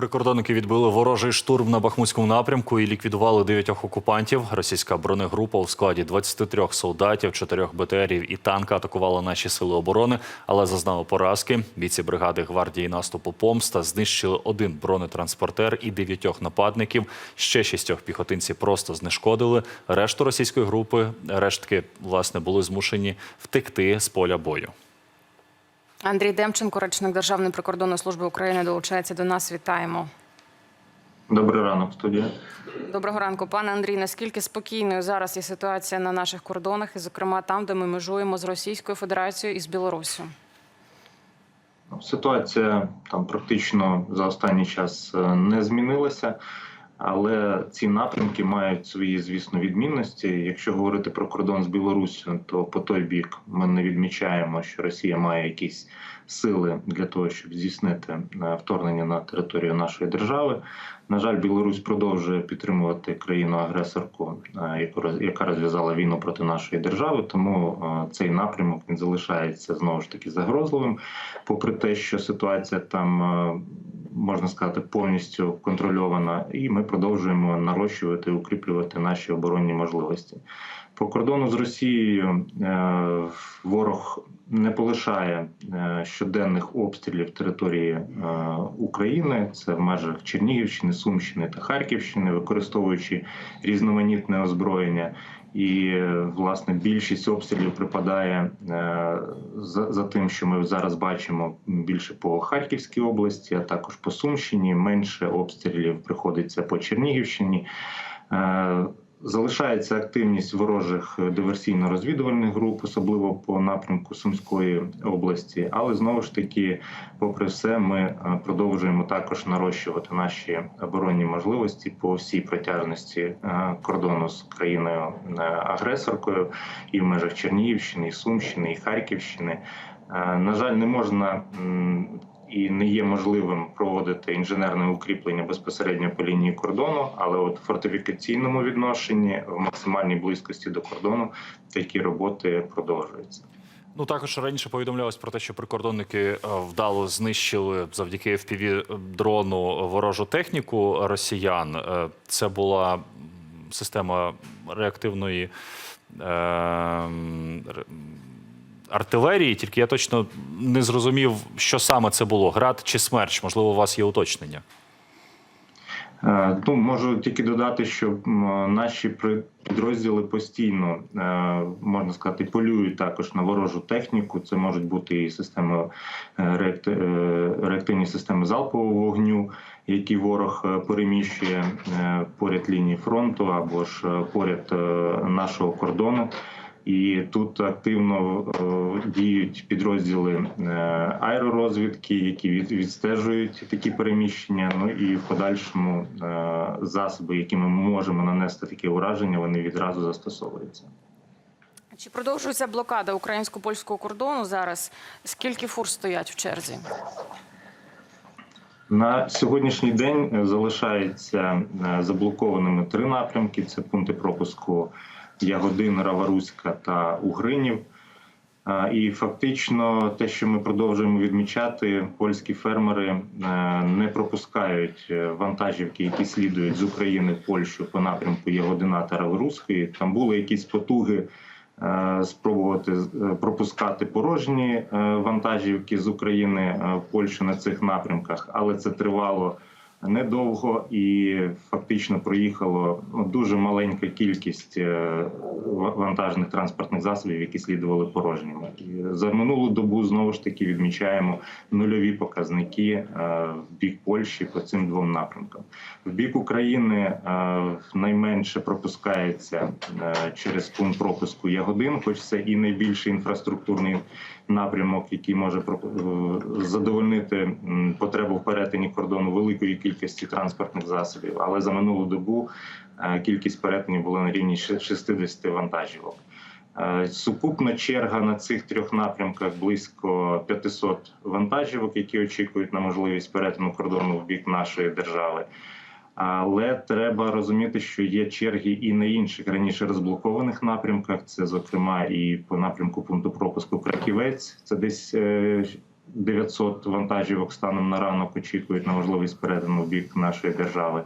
Прикордонники відбили ворожий штурм на Бахмутському напрямку і ліквідували дев'ятьох окупантів. Російська бронегрупа у складі 23 солдатів, 4 БТРів і танка атакувала наші сили оборони, але зазнали поразки. Бійці бригади гвардії наступу Помста знищили один бронетранспортер і дев'ятьох нападників. Ще шістьох піхотинці просто знешкодили. Решту російської групи рештки власне були змушені втекти з поля бою. Андрій Демченко, речник Державної прикордонної служби України, долучається до нас. Вітаємо. Добрий ранок, студія. Доброго ранку, пане Андрій. Наскільки спокійною зараз є ситуація на наших кордонах, і зокрема там, де ми межуємо з Російською Федерацією і з Білоруссю? Ситуація там практично за останній час е, не змінилася, але ці напрямки мають свої, звісно, відмінності. Якщо говорити про кордон з Білоруссю, то по той бік ми не відмічаємо, що Росія має якісь сили для того, щоб здійснити е, вторгнення на територію нашої держави. На жаль, Білорусь продовжує підтримувати країну-агресорку, е, яка розв'язала війну проти нашої держави. Тому е, цей напрямок він залишається знову ж таки загрозливим, попри те, що ситуація там можна сказати повністю контрольована, і ми продовжуємо нарощувати, укріплювати наші оборонні можливості. По кордону з Росією е, ворог не полишає е, щоденних обстрілів території е, України. Це в межах Чернігівщини, Сумщини та Харківщини, використовуючи різноманітне озброєння. І власне більшість обстрілів припадає за, за тим, що ми зараз бачимо більше по Харківській області, а також по Сумщині. Менше обстрілів приходиться по Чернігівщині. Е, Залишається активність ворожих диверсійно-розвідувальних груп, особливо по напрямку Сумської області. Але знову ж таки, попри все, ми е, продовжуємо також нарощувати наші оборонні можливості по всій протяжності е, кордону з країною е, агресоркою і в межах Чернігівщини, і Сумщини, і Харківщини. На жаль, не можна і не є можливим проводити інженерне укріплення безпосередньо по лінії кордону, але от в фортифікаційному відношенні в максимальній близькості до кордону такі роботи продовжуються. Ну також раніше повідомлялось про те, що прикордонники е, вдало знищили завдяки fpv дрону ворожу техніку росіян. Е, Це була система реактивної е, артилерії. Тільки я точно не зрозумів, що саме це було: град чи смерч? Можливо, у вас є уточнення. Е, Ну, можу тільки додати, що наші підрозділи постійно е, можна сказати полюють також на ворожу техніку. Це можуть бути і системи е, реактивні системи залпового вогню, які ворог переміщує поряд лінії фронту або ж поряд нашого кордону. І тут активно е, діють підрозділи е, аеророзвідки, які від, відстежують такі переміщення. Ну і в подальшому е, засоби, якими ми можемо нанести таке ураження, вони відразу застосовуються. Чи продовжується блокада українсько-польського кордону зараз? Скільки фур стоять в черзі? На сьогоднішній день залишається е, заблокованими три напрямки: це пункти пропуску Ягодин, Раваруська та Угринів. Е, І фактично, те, що ми продовжуємо відмічати, польські фермери е, не пропускають е, вантажівки, які слідують з України в Польщу по напрямку Ягодина та Раваруської. Там були якісь потуги спробувати пропускати порожні вантажівки з України в Польщу на цих напрямках, але це тривало недовго і фактично проїхало ну, дуже маленька кількість е, вантажних транспортних засобів, які слідували порожніми. І за минулу добу знову ж таки відмічаємо нульові показники е, в бік Польщі по цим двом напрямкам. В бік України е, найменше пропускається через пункт пропуску Ягодин, хоч це і найбільший інфраструктурний напрямок, який може е, задовольнити потребу в перетині кордону великої кількості транспортних засобів. Але за минулу добу е, кількість перетинів була на рівні ще 60 вантажівок. Е, Сукупна черга на цих трьох напрямках близько 500 вантажівок, які очікують на можливість перетину кордону в бік нашої держави. Але треба розуміти, що є черги і на інших раніше розблокованих напрямках. Це, зокрема, і по напрямку пункту пропуску Краківець. Це десь е, 900 вантажівок станом на ранок очікують на можливість перетину в бік нашої держави.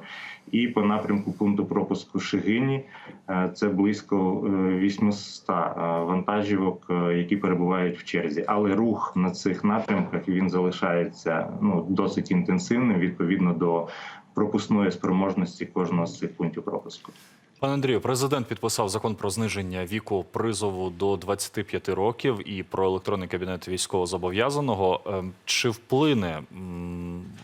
І по напрямку пункту пропуску Шигині е, це близько е, 800 е, вантажівок, е, які перебувають в черзі. Але рух на цих напрямках він залишається ну досить інтенсивним відповідно до пропускної спроможності кожного з цих пунктів пропуску. Пане Андрію, президент підписав закон про зниження віку призову до 25 років і про електронний кабінет військовозобов'язаного. Ем, Чи вплине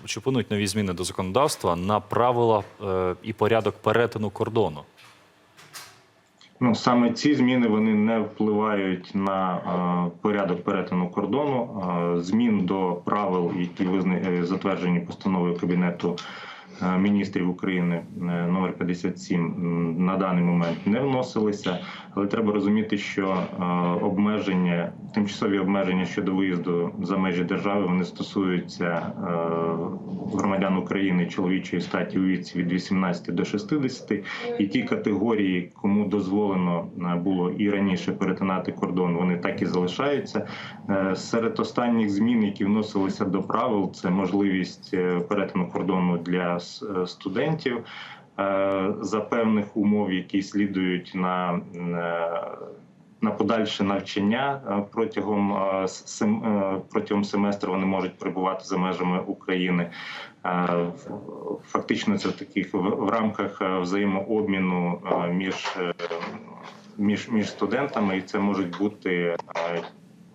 чи вплинуть нові зміни до законодавства на правила е, і порядок перетину кордону? Ну саме ці зміни вони не впливають на е, порядок перетину кордону. Е, змін до правил, які визна... затверджені постановою кабінету міністрів України е, номер 57, на даний момент не вносилися. Але треба розуміти, що е, обмеження, тимчасові обмеження щодо виїзду за межі держави, вони стосуються е, громадян України чоловічої статі у віці від 18 до 60, і ті категорії, кому дозволено е, було і раніше перетинати кордон, вони так і залишаються. Е, Серед останніх змін, які вносилися до правил, це можливість е, перетину кордону для е, студентів е, за певних умов, які слідують на е, на подальше навчання е, протягом е, е, протягом семестру вони можуть перебувати за межами України. Е, Фактично, це в таких в, рамках е, взаємообміну е, між, е, між, між студентами, і це можуть бути е,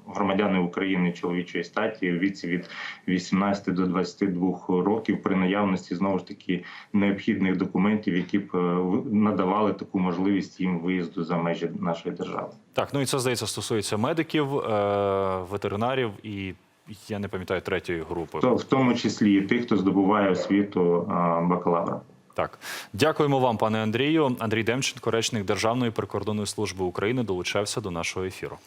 громадяни України чоловічої статі в віці від 18 до 22 років при наявності знову ж таки необхідних документів, які б е, надавали таку можливість їм виїзду за межі нашої держави. Так, ну і це здається стосується медиків, е, ветеринарів і я не пам'ятаю третьої групи. То в тому числі і тих, хто здобуває освіту бакалавра. Так, дякуємо вам, пане Андрію. Андрій Демченко, речник Державної прикордонної служби України, долучався до нашого ефіру.